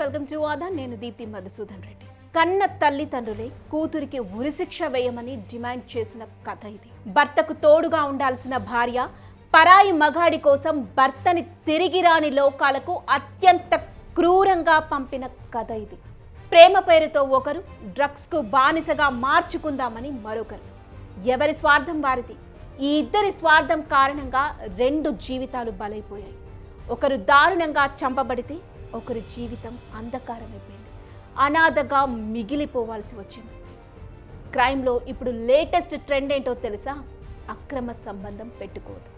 Welcome to ఆదా. నేను దీప్తి మధుసూదన్ రెడ్డి. కన్న తల్లిదండ్రులే కూతురికి ఉరిశిక్ష వేయమని డిమాండ్ చేసిన కథ ఇది. భర్తకు తోడుగా ఉండాల్సిన భార్య పరాయి మగాడి కోసం భర్తని తిరిగి రాని లోకాలకు అత్యంత క్రూరంగా పంపిన కథ ఇది. ప్రేమ పేరుతో ఒకరు డ్రగ్స్కు బానిసగా మార్చుకుందామని మరొకరు. ఎవరి స్వార్థం వారిది? ఈ ఇద్దరి స్వార్థం కారణంగా రెండు జీవితాలు బలైపోయాయి. ఒకరు దారుణంగా చంపబడితే ఒకరి జీవితం అంధకారమైపోయింది. అనాథగా మిగిలిపోవాల్సి వచ్చింది. క్రైమ్లో ఇప్పుడు లేటెస్ట్ ట్రెండ్ ఏంటో తెలుసా? అక్రమ సంబంధం పెట్టుకోవడం.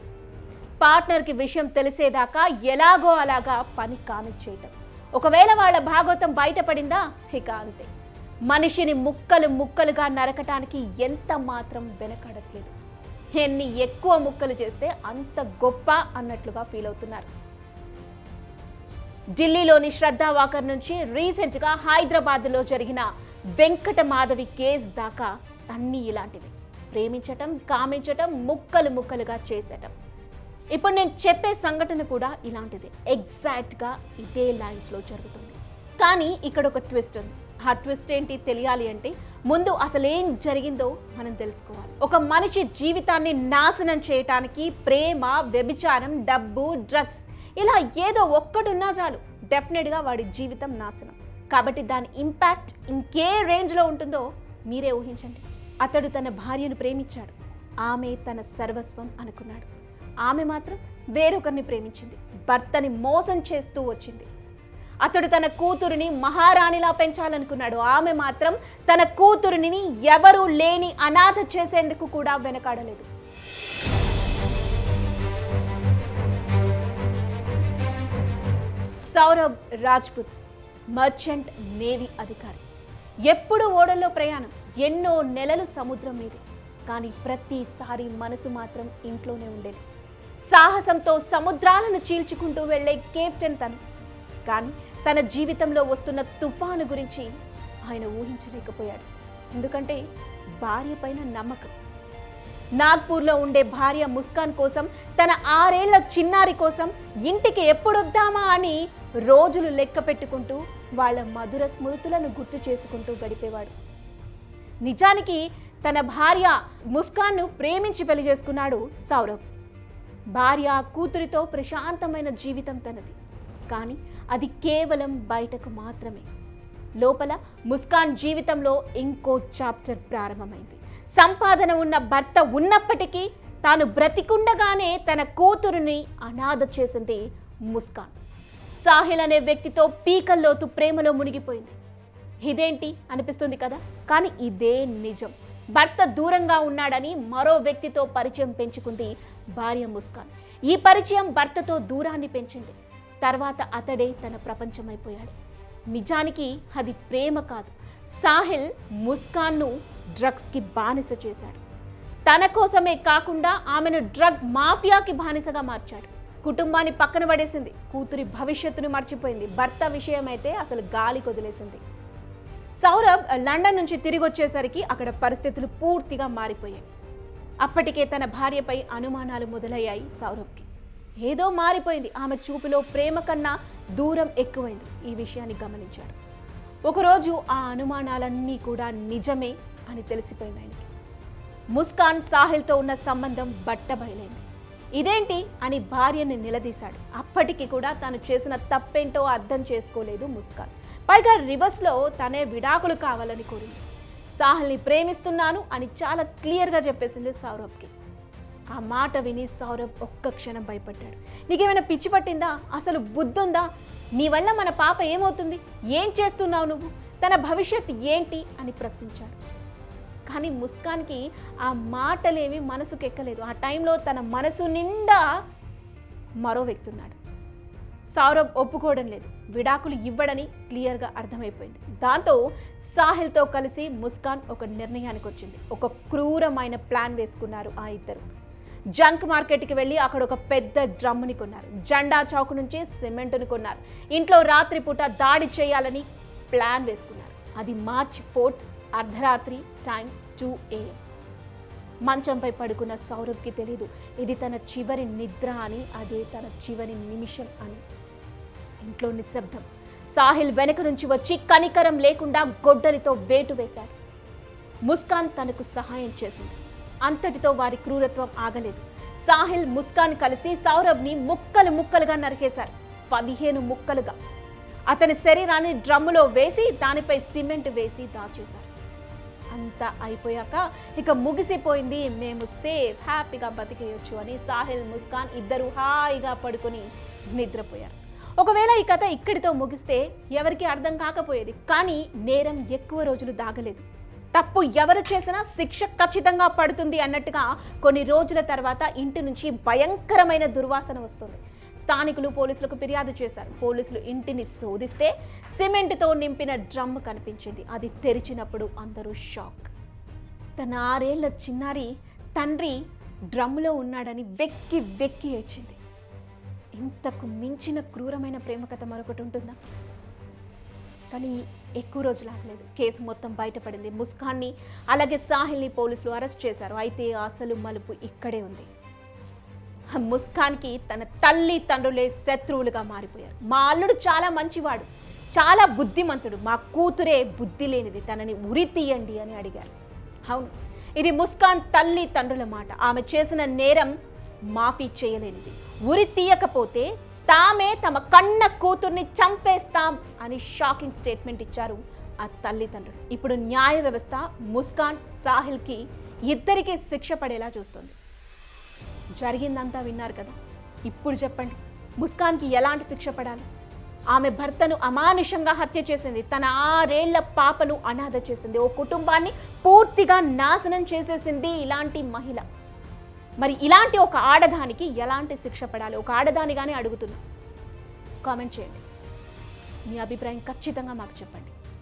పార్ట్నర్కి విషయం తెలిసేదాకా ఎలాగో అలాగా పని కానిచ్చేయటం ఒకవేళ వాళ్ళ భాగవతం బయటపడిందా? ఇక అంతే. మనిషిని ముక్కలు ముక్కలుగా నరకటానికి ఎంత మాత్రం వెనకడట్లేదు. ఎన్ని ఎక్కువ ముక్కలు చేస్తే అంత గొప్ప అన్నట్లుగా ఫీల్ అవుతున్నారు. ఢిల్లీలోని శ్రద్ధా వాకర్ నుంచి రీసెంట్గా హైదరాబాద్లో జరిగిన వెంకట మాధవి కేసు దాకా అన్నీ ఇలాంటివి. ప్రేమించటం కామించటం ముక్కలు ముక్కలుగా చేసటం. ఇప్పుడు నేను చెప్పే సంఘటన కూడా ఇలాంటిది. ఎగ్జాక్ట్గా ఇదే లైన్స్లో జరుగుతుంది. కానీ ఇక్కడ ఒక ట్విస్ట్ ఉంది. ఆ ట్విస్ట్ ఏంటి తెలియాలి అంటే ముందు అసలు ఏం జరిగిందో మనం తెలుసుకోవాలి. ఒక మనిషి జీవితాన్ని నాశనం చేయటానికి ప్రేమ వ్యభిచారం డబ్బు డ్రగ్స్ ఇలా ఏదో ఒక్కటున్నా చాలు. డెఫినెట్గా వాడి జీవితం నాశనం. కాబట్టి దాని ఇంపాక్ట్ ఇంకే రేంజ్లో ఉంటుందో మీరే ఊహించండి. అతడు తన భార్యను ప్రేమించాడు. ఆమె తన సర్వస్వం అనుకున్నాడు. ఆమె మాత్రం వేరొకరిని ప్రేమించింది. భర్తని మోసం చేస్తూ వచ్చింది. అతడు తన కూతురిని మహారాణిలా పెంచాలనుకున్నాడు. ఆమె మాత్రం తన కూతురిని ఎవరూ లేని అనాథ చేసేందుకు కూడా వెనకాడలేదు. సౌరభ్ రాజ్పుత్ మర్చెంట్ నేవీ అధికారి. ఎప్పుడు ఓడల్లో ప్రయాణం ఎన్నో నెలలు సముద్రం మీదే. కానీ ప్రతిసారి మనసు మాత్రం ఇంట్లోనే ఉండేది. సాహసంతో సముద్రాలను చీల్చుకుంటూ వెళ్ళే కెప్టెన్ తను. కానీ తన జీవితంలో వస్తున్న తుఫాను గురించి ఆయన ఊహించలేకపోయాడు. ఎందుకంటే భార్య పైన నమ్మకం నాగ్పూర్లో ఉండే భార్య ముస్కాన్ కోసం తన ఆరేళ్ళ చిన్నారి కోసం ఇంటికి ఎప్పుడొద్దామా అని రోజులు లెక్క పెట్టుకుంటూ వాళ్ళ మధుర స్మృతులను గుర్తు చేసుకుంటూ గడిపేవాడు. నిజానికి తన భార్య ముస్కాన్ను ప్రేమించి పెళ్ళి చేసుకున్నాడు సౌరభ్. భార్య కూతురితో ప్రశాంతమైన జీవితం తనది. కానీ అది కేవలం బయటకు మాత్రమే. లోపల ముస్కాన్ జీవితంలో ఇంకో చాప్టర్ ప్రారంభమైంది. సంపాదన ఉన్న భర్త ఉన్నప్పటికీ తాను బ్రతికుండగానే తన కూతురుని అనాథ చేసింది ముస్కాన్. సాహిల్ అనే వ్యక్తితో పీకల్లోతు ప్రేమలో మునిగిపోయింది. ఇదేంటి అనిపిస్తుంది కదా? కానీ ఇదే నిజం. భర్త దూరంగా ఉన్నాడని మరో వ్యక్తితో పరిచయం పెంచుకుంది భార్య ముస్కాన్. ఈ పరిచయం భర్తతో దూరాన్ని పెంచింది. తర్వాత అతడే తన ప్రపంచమైపోయాడు. నిజానికి అది ప్రేమ కాదు. సాహిల్ ముస్కాన్ను డ్రగ్స్కి బానిస చేశాడు. తన కోసమే కాకుండా ఆమెను డ్రగ్ మాఫియాకి బానిసగా మార్చాడు. కుటుంబాన్ని పక్కన పడేసింది. కూతురి భవిష్యత్తును మర్చిపోయింది. భర్త విషయమైతే అసలు గాలి కొదిలేసింది. సౌరభ్ లండన్ నుంచి తిరిగి వచ్చేసరికి అక్కడ పరిస్థితులు పూర్తిగా మారిపోయాయి. అప్పటికే తన భార్యపై అనుమానాలు మొదలయ్యాయి సౌరభ్కి. ఏదో మారిపోయింది. ఆమె చూపులో ప్రేమ కన్నా దూరం ఎక్కువైంది. ఈ విషయాన్ని గమనించాడు. ఒకరోజు ఆ అనుమానాలన్నీ కూడా నిజమే అని తెలిసిపోయింది ఆయనకి. ముస్కాన్ సాహిల్తో ఉన్న సంబంధం బట్టబయలైంది. ఇదేంటి అని భార్యని నిలదీశాడు. అప్పటికి కూడా తాను చేసిన తప్పేంటో అర్థం చేసుకోలేదు ముస్కాన్. పైగా రివర్స్లో తనే విడాకులు కావాలని కోరింది. సాహిల్ని ప్రేమిస్తున్నాను అని చాలా క్లియర్గా చెప్పేసింది సౌరభ్కి. ఆ మాట విని సౌరభ్ ఒక్క క్షణం భయపడ్డాడు. నీకేమైనా పిచ్చి పట్టిందా? అసలు బుద్ధుందా? నీ వల్ల మన పాప ఏమవుతుంది? ఏం చేస్తున్నావు నువ్వు? తన భవిష్యత్ ఏంటి? అని ప్రశ్నించాడు. కానీ ముస్కాన్కి ఆ మాటలేమి మనసుకు ఎక్కలేదు. ఆ టైంలో తన మనసు నిండా మరో వ్యక్తి ఉన్నాడు. సౌరభ్ ఒప్పుకోవడం లేదు. విడాకులు ఇవ్వడని క్లియర్గా అర్థమైపోయింది. దాంతో సాహిల్తో కలిసి ముస్కాన్ ఒక నిర్ణయానికి వచ్చింది ఒక క్రూరమైన ప్లాన్ వేసుకున్నారు ఆ ఇద్దరు. జంక్ మార్కెట్కి వెళ్ళి అక్కడ ఒక పెద్ద డ్రమ్ముని కొన్నారు. జెండా చౌక్ నుంచి సిమెంట్ను కొన్నారు. ఇంట్లో రాత్రిపూట దాడి చేయాలని ప్లాన్ వేసుకున్నారు. అది మార్చ్ ఫోర్త్ అర్ధరాత్రి టైం టూ ఏఎం. మంచంపై పడుకున్న సౌరభ్కి తెలీదు. ఇది తన చివరి నిద్ర అని అదే తన చివరి నిమిషం అని. ఇంట్లో నిశ్శబ్దం. సాహిల్ వెనక నుంచి వచ్చి కనికరం లేకుండా గొడ్డలితో వేటు వేశాడు. ముస్కాన్ తనకు సహాయం చేసింది. అంతటితో వారి క్రూరత్వం ఆగలేదు. సాహిల్ ముస్కాన్ కలిసి సౌరభ్ని ముక్కలు ముక్కలుగా నరికేశారు. పదిహేను ముక్కలుగా. అతని శరీరాన్ని డ్రమ్ములో వేసి దానిపై సిమెంట్ వేసి దాచేశారు. అంతా అయిపోయాక ఇక ముగిసిపోయింది మేము సేఫ్ హ్యాపీగా బతికేయొచ్చు అని సాహిల్ ముస్కాన్ ఇద్దరు హాయిగా పడుకొని నిద్రపోయారు. ఒకవేళ ఈ కథ ఇక్కడితో ముగిస్తే ఎవరికి అర్థం కాకపోయేది. కానీ నేరం ఎక్కువ రోజులు దాగలేదు. తప్పు ఎవరు చేసినా శిక్ష ఖచ్చితంగా పడుతుంది అన్నట్టుగా కొన్ని రోజుల తర్వాత ఇంటి నుంచి భయంకరమైన దుర్వాసన వస్తుంది. స్థానికులు పోలీసులకు ఫిర్యాదు చేశారు. పోలీసులు ఇంటిని శోధిస్తే సిమెంట్తో నింపిన డ్రమ్ కనిపించింది. అది తెరిచినప్పుడు అందరూ షాక్. తన ఆరేళ్ళ చిన్నారి తండ్రి డ్రమ్లో ఉన్నాడని వెక్కి వెక్కి ఏడ్చింది. ఇంతకు మించిన క్రూరమైన ప్రేమ కథ మరొకటి ఉంటుందా? కానీ ఎక్కువ రోజులు ఆగలేదు. కేసు మొత్తం బయటపడింది. ముస్కాన్ని అలాగే సాహిల్ని పోలీసులు అరెస్ట్ చేశారు. అయితే అసలు మలుపు ఇక్కడే ఉంది. ముస్కాన్కి తన తల్లి తండ్రులే శత్రువులుగా మారిపోయారు. మా అల్లుడు చాలా మంచివాడు. చాలా బుద్ధిమంతుడు. మా కూతురే బుద్ధి లేనిది. తనని ఉరి తీయండి అని అడిగారు. అవును. ఇది ముస్కాన్ తల్లి తండ్రుల మాట. ఆమె చేసిన నేరం మాఫీ చేయలేనిది. ఉరి తీయకపోతే తామే తమ కన్న కూతుర్ని చంపేస్తాం అని షాకింగ్ స్టేట్మెంట్ ఇచ్చారు ఆ తల్లిదండ్రులు. ఇప్పుడు న్యాయ వ్యవస్థ ముస్కాన్ సాహిల్కి ఇద్దరికీ శిక్ష పడేలా చూస్తుంది. జరిగిందంతా విన్నారు కదా. ఇప్పుడు చెప్పండి ముస్కాన్కి ఎలాంటి శిక్ష పడాలి? ఆమె భర్తను అమానుషంగా హత్య చేసింది తన ఆరేళ్ళ పాపను అనాథ చేసింది ఓ కుటుంబాన్ని పూర్తిగా నాశనం చేసేసింది ఇలాంటి మహిళ. మరి ఇలాంటి ఒక ఆడదానికి ఎలాంటి శిక్ష పడాలి? ఒక ఆడదానిగానే అడుగుతున్నా. కామెంట్ చేయండి. మీ అభిప్రాయం ఖచ్చితంగా మాకు చెప్పండి.